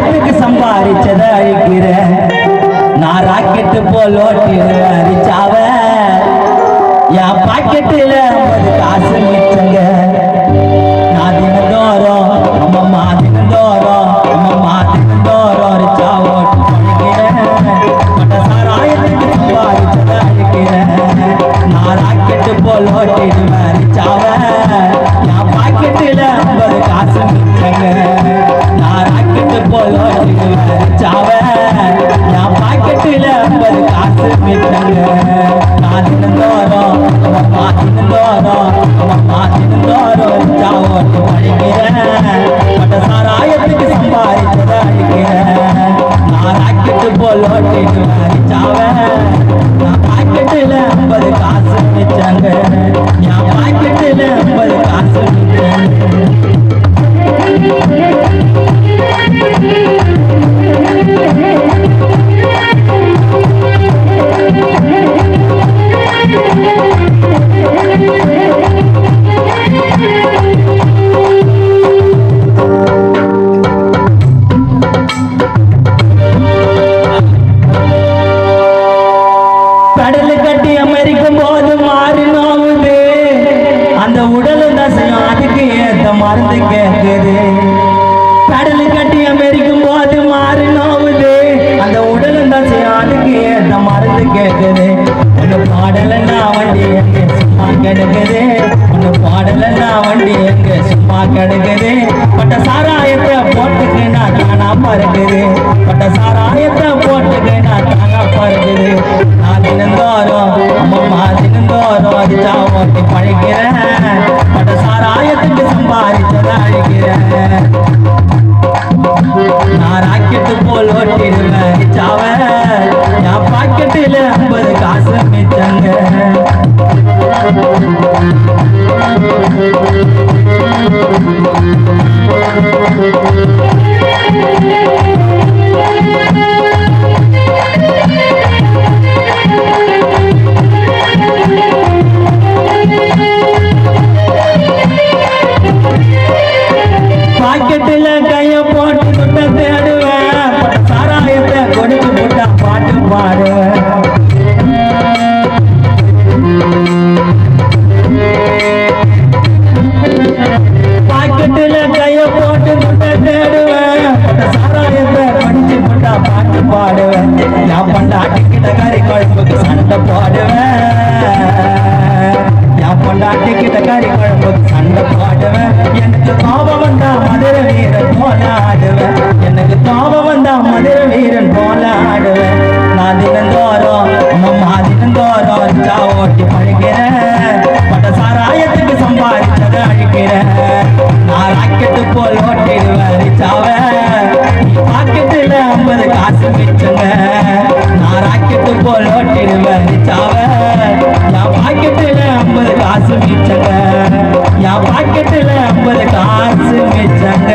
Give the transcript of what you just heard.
சாராயத்துக்கு சம்பாதிச்சத அழிக்கிறேன் நான் ராக்கெட்டு போல் ஓட்டிடுவேன் ரிச்சாவ என் பாக்கெட்டில் ஐம்பது காசு மிச்சங்க. நான் தினந்தோறும் அம்மம்மா தினந்தோறும் அம்மம்மா தினந்தோறும் ரிச்சா ஓட்டி பழகிறேன் சாராயத்துக்கு சம்பாதிச்சத அழிக்கிறேன் நான் ராக்கெட்டு போல் ஓட்டிடுவேன் காசு மிச்சங்க நான் தினந்தோறும் அம்மம்மா தினந்தோறும் அம்மம்மா தினந்தோறும் ரிச்சா ஓட்டி பழகிறேன் பட்ட சாராயத்துக்கு சம்பாதிச்சத அழிக்கிறேன் நான் கடல் கட்டி அமெரிக்கும் போது மாறி நோவுது அந்த உடல் தசையும் அதுக்கு ஏத்த மருந்து கேட்குது. கடல் கட்டி அமெரிக்கும் போது மாறி நோவுது அந்த உடல் தசையும் அதுக்கு ஏத்த மருந்து கேட்குது. ஒன்று பாடலன்னா வண்டி எங்க சும்மா கிடக்குது. ஒன்று பாடலன்னா வண்டி எங்க சும்மா கிடக்குது. பட்ட சாராயத்தை போட்டுக்கு நான் தானா பறக்குது. பட்ட சாராயத்தை அடிச்சா ஓட்டி பழகிறேன் பட்ட சாராயத்துக்கு சம்பாதிச்சத அழிக்கிறேன் நான் ராக்கெட்டு போல் ஓட்டிடுவேன் அடிச்சாவ என் பாக்கெட்டில் ஐம்பது காசு மிச்சங்க பாக்கெட்டில் பாட்டு பாடுவேன். நான் பொண்டாட்டி கிட்ட கறி குழம்புக்கு சண்டை போடுவேன். என் பொண்டாட்டி கிட்ட கறி குழம்புக்கு சண்டை போடுவேன். எனக்கு கோபம் வந்தா மதுரை வீரன் போல ஆடுவேன் எனக்கு கோபம் வந்தா மதுரை வீரன் போல ஆடுவேன் நான் தினந்தோறும் அம்மா தினந்தோறும் அஞ்சா ஓட்டி பழகிறேன். பட்ட சாராயத்துக்கு சம்பாதிச்சதை அழிக்கிறேன். நான் ராக்கெட்டு போல் ஓட்டிடுவேன். ரிச்சாவேன் ஐம்பது காசு மிச்சங்க. நான் ராக்கெட்டு போல் ஓட்டிடுவேன் என் பாக்கெட்டில் ஐம்பது காசு மிச்சங்க. என் பாக்கெட்டில் ஐம்பது காசு மிச்சங்க.